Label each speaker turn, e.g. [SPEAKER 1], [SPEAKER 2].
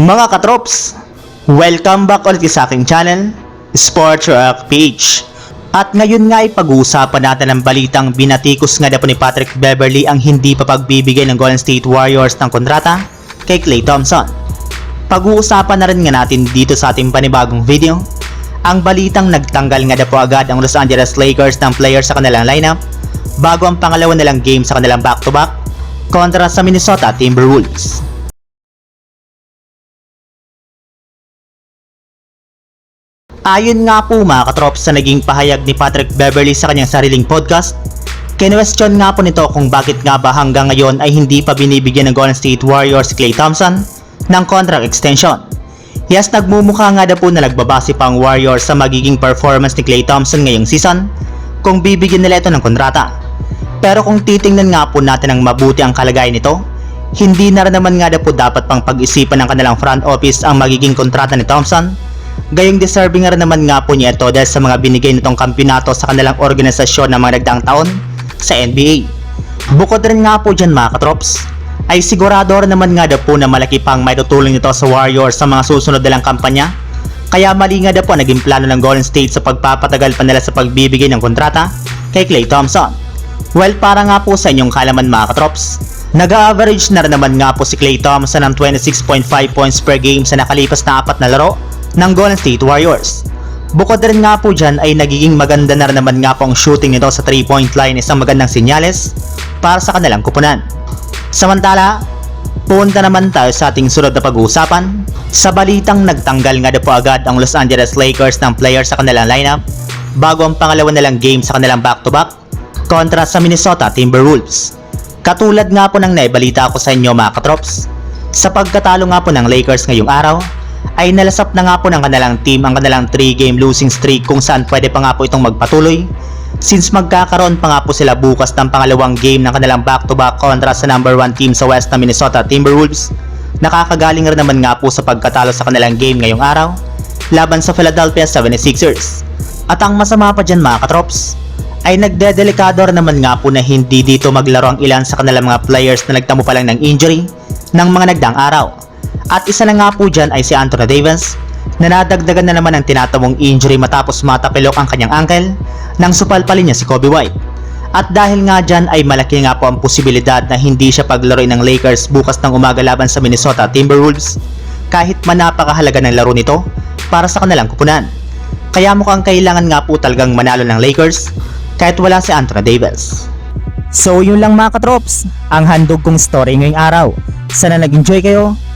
[SPEAKER 1] Mga katrops, welcome back ulit sa aking channel, Sports Rock Page. At ngayon nga ay pag-uusapan natin ang balitang binatikos nga na po ni Patrick Beverly ang hindi pa pagbibigay ng Golden State Warriors ng kontrata kay Klay Thompson. Pag-uusapan na rin nga natin dito sa ating panibagong video, ang balitang nagtanggal nga na po agad ang Los Angeles Lakers ng player sa kanilang lineup bago ang pangalawa nilang game sa kanilang back-to-back kontra sa Minnesota Timberwolves. Ayon nga po mga katrops sa naging pahayag ni Patrick Beverly sa kanyang sariling podcast, kinwestiyon nga po nito kung bakit nga ba hanggang ngayon ay hindi pa binibigyan ng Golden State Warriors si Klay Thompson ng contract extension. Yes, nagmumukha nga na po na nagbabase pa ang Warriors sa magiging performance ni Klay Thompson ngayong season kung bibigyan nila ito ng kontrata. Pero kung titingnan nga po natin ang mabuti ang kalagayan nito, hindi na rin naman nga na po dapat pang pag-isipan ng kanilang front office ang magiging kontrata ni Thompson Gayong deserving nga rin naman nga po niya ito dahil sa mga binigay nitong kampyonato sa kanilang organisasyon ng mga nagdaang taon sa NBA. Bukod rin nga po dyan mga katrops, ay sigurado rin naman nga daw po na malaki pang may tutulong nito sa Warriors sa mga susunod nilang kampanya. Kaya mali nga daw po naging plano ng Golden State sa pagpapatagal pa nila sa pagbibigay ng kontrata kay Klay Thompson. Well, para nga po sa inyong kalaman mga katrops, nag-average na rin naman nga po si Klay Thompson ng 26.5 points per game sa nakalipas na apat na laro ng Golden State Warriors. Bukod rin nga po dyan ay nagiging maganda na naman nga po ang shooting nito sa 3 point line isang magandang sinyales para sa kanilang kupunan. Samantala, punta naman tayo sa ating sunod na pag-uusapan. Sa balitang nagtanggal nga na po agad ang Los Angeles Lakers ng player sa kanilang lineup bago ang pangalawa nilang game sa kanilang back-to-back kontra sa Minnesota Timberwolves. Katulad nga po ng naibalita ko sa inyo mga katrops, sa pagkatalo nga po ng Lakers ngayong araw, ay nalasap na nga po ng kanilang team ang kanilang 3 game losing streak kung saan pwede pa nga po itong magpatuloy. Since magkakaroon pa nga po sila bukas ng pangalawang game ng kanilang back-to-back kontra sa number 1 team sa West na Minnesota Timberwolves nakakagaling rin naman nga po sa pagkatalo sa kanilang game ngayong araw laban sa Philadelphia 76ers at ang masama pa dyan mga katrops ay nagdedelikado naman nga po na hindi dito maglaro ang ilan sa kanilang mga players na nagtamo pa lang ng injury ng mga nagdang araw at isa na nga po dyan ay si Anthony Davis na nadagdagan na naman ng tinatamong injury matapos matapilok ang kanyang ankle nang supalpalin niya si Kobe White. At dahil nga dyan ay malaki nga po ang posibilidad na hindi siya paglaroin ng Lakers bukas ng umaga laban sa Minnesota Timberwolves kahit man napakahalaga ng laro nito para sa kanilang kupunan. Kaya mukhang kailangan nga po talagang manalo ng Lakers kahit wala si Anthony Davis.
[SPEAKER 2] So yun lang mga katrops, ang handog kong story ngayong araw. Sana nag-enjoy kayo,